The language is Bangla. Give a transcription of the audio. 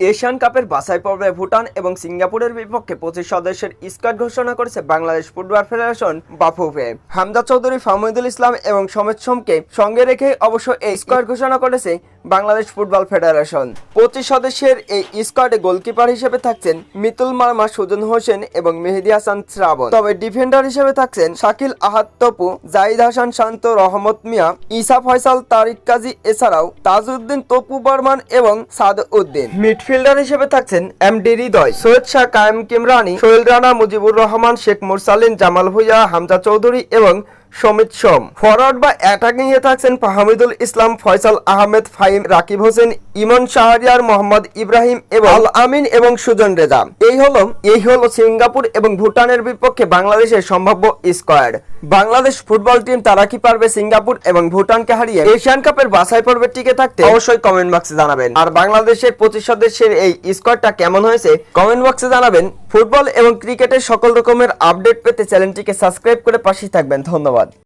এশিয়ান কাপের বাছাই পর্বে ভুটান এবং সিঙ্গাপুরের বিপক্ষে পঁচিশ সদস্যের স্কোয়াড ঘোষণা করেছে বাংলাদেশ ফুটবল ফেডারেশন বাফুফে। হামজা চৌধুরী, ফাহমুদুল ইসলাম এবং সমেত সোমকে সঙ্গে রেখে অবশ্য এই স্কোয়াড ঘোষণা করেছে বাংলাদেশ ফুটবল ফেডারেশন। পঁচিশ সদস্যের এই স্কোয়াডে গোলকিপার হিসেবে থাকছেন মিতুল মার্মা, সুজন হোসেন এবং মেহেদি হাসান শ্রাবণ। তবে ডিফেন্ডার হিসেবে থাকছেন শাকিল আহাদ তপু জাহিদ হাসান শান্ত, রহমত মিয়া, ইসা ফয়সাল, তারিক কাজী, এছাড়াও তাজউদ্দিন, তপু বর্মান এবং সাদ উদ্দিন। মিডফিল্ডার হিসেবে থাকছেন এম ডি হৃদয়। সৈয়দ শাহ কায়েম কিমরানি সোহেল রানা মুজিবুর রহমান, শেখ মুরসালিন, জামাল ভুইয়া, হামজা চৌধুরী এবং সমিত সোম। ফরওয়ার্ড বা অ্যাটাকিং এ থাকছেন ফাহমিদুল ইসলাম, ফয়সাল আহমেদ, ফাহিম রাকিব হোসেন, ইমন শাহরিয়ার, মোহাম্মদ ইব্রাহিম এবং আল আমিন এবং সুজন রেজা। এই হলো এই হলো সিঙ্গাপুর এবং ভুটানের বিপক্ষে বাংলাদেশের সম্ভাব্য স্কোয়াড বাংলাদেশ ফুটবল টিম তারা কি পারবে সিঙ্গাপুর এবং ভুটানকে হারিয়ে? এশিয়ান কাপের বাছাই পর্বে টিকে থাকতে অবশ্যই কমেন্ট বক্সে জানাবেন। আর বাংলাদেশের পঁচিশ সদস্যের এই স্কোয়াডটা কেমন হয়েছে? কমেন্ট বক্সে জানাবেন। ফুটবল এবং ক্রিকেটের সকল রকমের আপডেট পেতে চ্যানেলটিকে সাবস্ক্রাইব করে পাশেই থাকবেন। ধন্যবাদ।